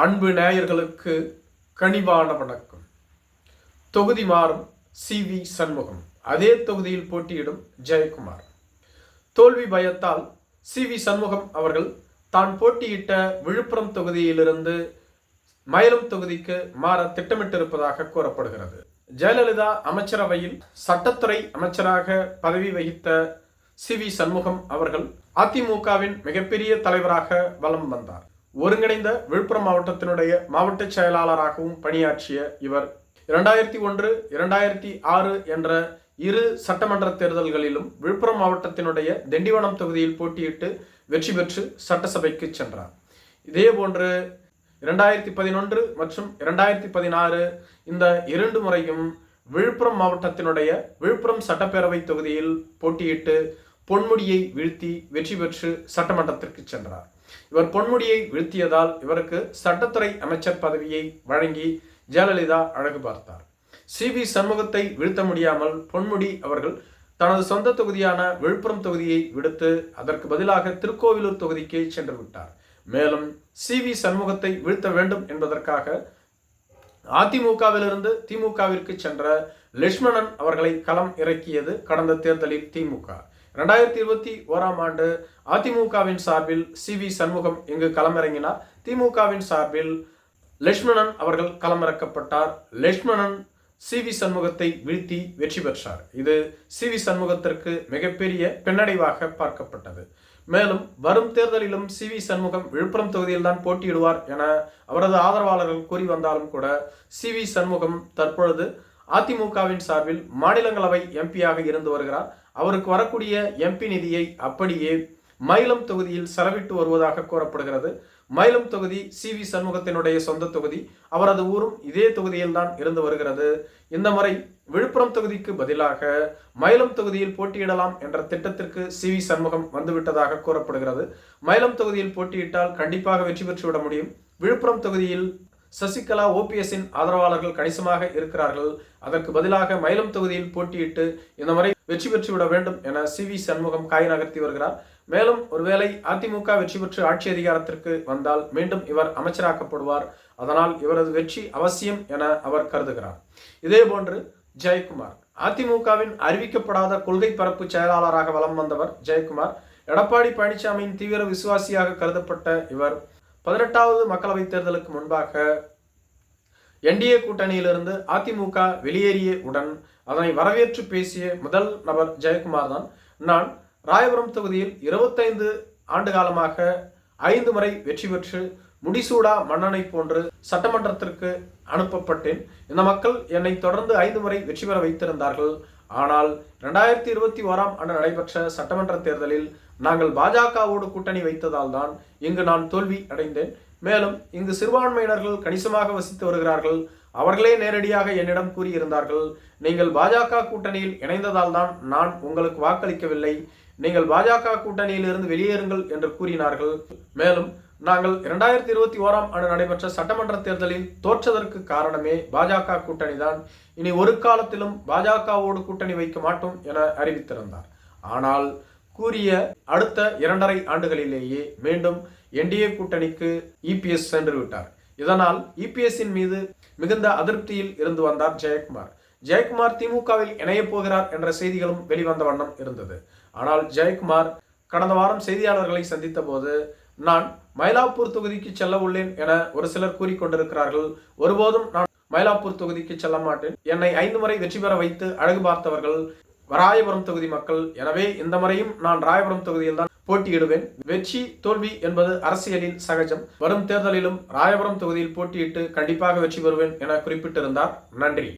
அன்பு நேயர்களுக்கு கனிவான வணக்கம். தொகுதி மாறும் சி வி சண்முகம். அதே தொகுதியில் போட்டியிடும் ஜெயக்குமார். தோல்வி பயத்தால் சி வி சண்முகம் அவர்கள் தான் போட்டியிட்ட விழுப்புரம் தொகுதியிலிருந்து மயிலம் தொகுதிக்கு மாற திட்டமிட்டிருப்பதாக கூறப்படுகிறது. ஜெயலலிதா அமைச்சரவையில் சட்டத்துறை அமைச்சராக பதவி வகித்த சி வி சண்முகம் அவர்கள் அதிமுகவின் மிகப்பெரிய தலைவராக வலம் வந்தார். ஒருங்கிணைந்த விழுப்புரம் மாவட்டத்தினுடைய மாவட்ட செயலாளராகவும் பணியாற்றிய இவர் இரண்டாயிரத்தி ஒன்று இரண்டாயிரத்தி ஆறு என்ற இரு சட்டமன்ற தேர்தல்களிலும் விழுப்புரம் மாவட்டத்தினுடைய திண்டிவனம் தொகுதியில் போட்டியிட்டு வெற்றி பெற்று சட்டசபைக்கு சென்றார். இதேபோன்று இரண்டாயிரத்தி பதினொன்று மற்றும் இரண்டாயிரத்தி பதினாறு இந்த இரண்டு முறையும் விழுப்புரம் மாவட்டத்தினுடைய விழுப்புரம் சட்டப்பேரவை தொகுதியில் போட்டியிட்டு பொன்முடியை வீழ்த்தி வெற்றி பெற்று சட்டமன்றத்திற்கு சென்றார். இவர் பொன்முடியை வீழ்த்தியதால் இவருக்கு சட்டத்துறை அமைச்சர் பதவியை வழங்கி ஜெயலலிதா அழகு பார்த்தார். சி. வி. சண்முகத்தை வீழ்த்த முடியாமல் பொன்முடி அவர்கள் தனது சொந்த தொகுதியான விழுப்புரம் தொகுதியை விடுத்து அதற்கு பதிலாக திருக்கோவிலூர் தொகுதிக்கு சென்று விட்டார். மேலும் சி. வி. சண்முகத்தை வீழ்த்த வேண்டும் என்பதற்காக அதிமுகவிலிருந்து திமுகவிற்கு சென்ற லட்சுமணன் அவர்களை களம் இறக்கியது கடந்த தேர்தலில் திமுக. ரெண்டாயிரத்தி இருபத்தி ஓராம் ஆண்டு அதிமுகவின் சார்பில் சி வி சண்முகம் இங்கு களமிறங்கினார். திமுகவின் சார்பில் லட்சுமணன் அவர்கள் களமிறக்கப்பட்டார். லட்சுமணன் சி வி சண்முகத்தை வீழ்த்தி வெற்றி பெற்றார். இது சி வி சண்முகத்திற்கு மிகப்பெரிய பின்னடைவாக பார்க்கப்பட்டது. மேலும் வரும் தேர்தலிலும் சி வி சண்முகம் விழுப்புரம் தொகுதியில்தான் போட்டியிடுவார் என அவரது ஆதரவாளர்கள் கூறி வந்தாலும் கூட சி வி சண்முகம் தற்பொழுது அதிமுகவின் சார்பில் மாநிலங்களவை எம்பியாக இருந்து வருகிறார். அவருக்கு வரக்கூடிய எம்பி நிதியை அப்படியே மயிலம் தொகுதியில் செலவிட்டு வருவதாக கூறப்படுகிறது. மயிலம் தொகுதி சி வி சண்முகத்தினுடைய சொந்த தொகுதி. அவரது ஊரும் இதே தொகுதியில் தான் இருந்து வருகிறது. இந்த முறை விழுப்புரம் தொகுதிக்கு பதிலாக மயிலம் தொகுதியில் போட்டியிடலாம் என்ற திட்டத்திற்கு சி வி சண்முகம் வந்துவிட்டதாக கூறப்படுகிறது. மயிலம் தொகுதியில் போட்டியிட்டால் கண்டிப்பாக வெற்றி பெற்றுவிட முடியும். விழுப்புரம் தொகுதியில் சசிகலா ஓபிஎஸ்ஸின் ஆதரவாளர்கள் கணிசமாக இருக்கிறார்கள். அதற்கு பதிலாக மயிலம் தொகுதியில் போட்டியிட்டு இந்த முறை வெற்றி பெற்றுவிட வேண்டும் என சி வி சண்முகம் காய் நகர்த்தி வருகிறார். மேலும் ஒருவேளை அதிமுக வெற்றி பெற்று ஆட்சி அதிகாரத்திற்கு வந்தால் மீண்டும் இவர் அமைச்சராக்கப்படுவார். அதனால் இவரது வெற்றி அவசியம் என அவர் கருதுகிறார். இதே போன்று ஜெயக்குமார். அதிமுகவின் அறிவிக்கப்படாத கொள்கை பரப்பு செயலாளராக வலம் வந்தவர் ஜெயக்குமார். எடப்பாடி பழனிசாமியின் தீவிர விசுவாசியாக கருதப்பட்ட இவர் பதினெட்டாவது மக்களவைத் தேர்தலுக்கு முன்பாக என்டிஏ கூட்டணியிலிருந்து அதிமுக வெளியேறிய உடன் அதனை வரவேற்று பேசிய முதல் நபர் ஜெயக்குமார் தான் நான் ராயபுரம் தொகுதியில் இருபத்தைந்து ஆண்டு காலமாக ஐந்து முறை வெற்றி பெற்று முடிசூடா மன்னனை போன்று சட்டமன்றத்திற்கு அனுப்பப்பட்டேன். இந்த மக்கள் என்னை தொடர்ந்து ஐந்து முறை வெற்றி பெற வைத்திருந்தார்கள். ஆனால் இரண்டாயிரத்தி இருபத்தி ஓராம் ஆண்டு நடைபெற்ற சட்டமன்ற தேர்தலில் நாங்கள் பாஜகவோடு கூட்டணி வைத்ததால் தான் இங்கு நான் தோல்வி அடைந்தேன். மேலும் இங்கு சிறுபான்மையினர்கள் கணிசமாக வசித்து வருகிறார்கள். அவர்களே நேரடியாக என்னிடம் கூறியிருந்தார்கள் நீங்கள் பாஜக கூட்டணியில் இணைந்ததால் தான் நான் உங்களுக்கு வாக்களிக்கவில்லை. நீங்கள் பாஜக கூட்டணியில் இருந்து வெளியேறுங்கள் என்று கூறினார்கள். மேலும் நாங்கள் இரண்டாயிரத்தி இருபத்தி ஓராம் ஆண்டு நடைபெற்ற சட்டமன்ற தேர்தலில் தோற்றதற்கு காரணமே பாஜக கூட்டணி தான் இனி ஒரு காலத்திலும் பாஜகவோடு கூட்டணி வைக்க மாட்டோம் என அறிவித்திருந்தார். ஆனால் கூறிய அடுத்த இரண்டரை ஆண்டுகளிலேயே மீண்டும் என்டிஏ கூட்டணிக்கு இபிஎஸ் சென்று விட்டார் இதனால் இபிஎஸ்ஸின் மீது மிகுந்த அதிருப்தியில் இருந்து வந்தார் ஜெயக்குமார். ஜெயக்குமார் திமுகவில் இணையப் போகிறார் என்ற செய்திகளும் வெளிவந்த வண்ணம் இருந்தது. ஆனால் ஜெயக்குமார் கடந்த வாரம் செய்தியாளர்களை சந்தித்த போது நான் மயிலாப்பூர் தொகுதிக்கு செல்ல உள்ளேன் என ஒரு சிலர் கூறிக்கொண்டிருக்கிறார்கள் ஒருபோதும் நான் மயிலாப்பூர் தொகுதிக்கு செல்ல மாட்டேன். என்னை ஐந்து முறை வெற்றி பெற வைத்து அழகு பார்த்தவர்கள் ராயபுரம் தொகுதி மக்கள். எனவே இந்த முறையும் நான் ராயபுரம் தொகுதியில் தான் போட்டியிடுவேன். வெற்றி தோல்வி என்பது அரசியலில் சகஜம். வரும் தேர்தலிலும் ராயபுரம் தொகுதியில் போட்டியிட்டு கண்டிப்பாக வெற்றி பெறுவேன் என குறிப்பிட்டிருந்தார். நன்றி.